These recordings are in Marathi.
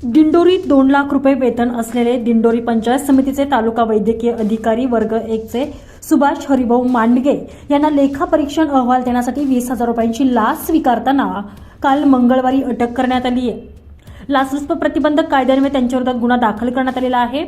दिंडोरीत दोन लाख रुपये वेतन असलेले दिंडोरी पंचायत समितीचे तालुका वैद्यकीय अधिकारी वर्ग एकचे सुभाष हरिभाऊ मांडगे यांना लेखापरीक्षण अहवाल देण्यासाठी वीस हजार रुपयांची लाच स्वीकारताना काल मंगळवारी अटक करण्यात आली आहे लाचलुचपत प्रतिबंधक कायद्यान्वये त्यांच्याविरोधात गुन्हा दाखल करण्यात आलेला आहे.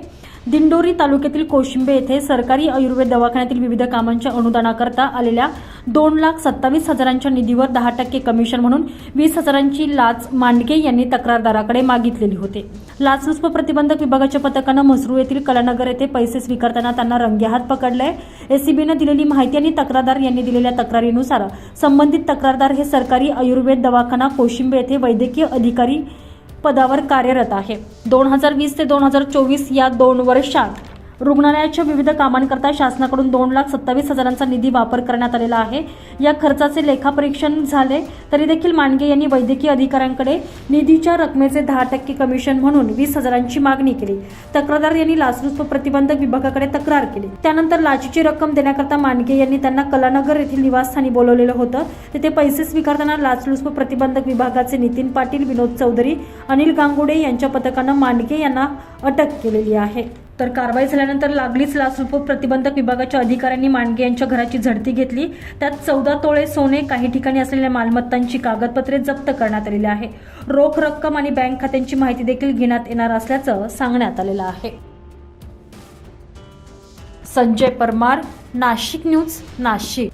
दिंडोरी तालुक्यातील कोशिंबे येथे सरकारी आयुर्वेद दवाखान्यातील विविध कामांच्या अनुदानाकरता आलेल्या दोन लाख सत्तावीस हजारांच्या निधीवर दहा टक्के कमिशन म्हणून वीस हजारांची लाच मांडगे यांनी तक्रारदाराकडे मागितलेली होती. लाचलुचप प्रतिबंधक विभागाच्या पथकानं म्हसरू येथील कलानगर येथे पैसे स्वीकारताना त्यांना रंगेहात पकडले. एसीबीनं दिलेली माहिती आणि तक्रारदार यांनी दिलेल्या तक्रारीनुसार संबंधित तक्रारदार हे सरकारी आयुर्वेद दवाखाना कोशिंबे येथे वैद्यकीय अधिकारी पदावर कार्यरत आहे. दोन हजार वीस ते दोन हजार चोवीस या दोन वर्षात रुग्णालयाच्या विविध कामांकरता शासनाकडून दोन लाख सत्तावीस हजारांचा निधी वापर करण्यात आलेला आहे. या खर्चाचे लेखापरीक्षण झाले तरी देखील मांडगे यांनी वैद्यकीय अधिकाऱ्यांकडे निधीच्या रकमेचे दहा टक्के कमिशन म्हणून वीस हजारांची मागणी केली. तक्रारदार यांनी लाचलुचप प्रतिबंधक विभागाकडे तक्रार केली. त्यानंतर लाचीची रक्कम देण्याकरता मांडगे यांनी त्यांना कलानगर येथील निवासस्थानी बोलवलेलं होतं. तिथे पैसे स्वीकारताना लाचलुचप प्रतिबंधक विभागाचे नितीन पाटील विनोद चौधरी अनिल गांगुडे यांच्या पथकानं मांडगे यांना अटक केलेली आहे. तर कारवाई झाल्यानंतर लागलीच लाचलुचपत प्रतिबंधक विभागाच्या अधिकाऱ्यांनी मांडगे यांच्या घराची झडती घेतली. त्यात चौदा तोळे सोने काही ठिकाणी असलेल्या मालमत्तांची कागदपत्रे जप्त करण्यात आलेली आहे. रोख रक्कम आणि बँक खात्यांची माहिती देखील घेण्यात येणार असल्याचं सांगण्यात आलेलं आहे. संजय परमार नाशिक न्यूज नाशिक.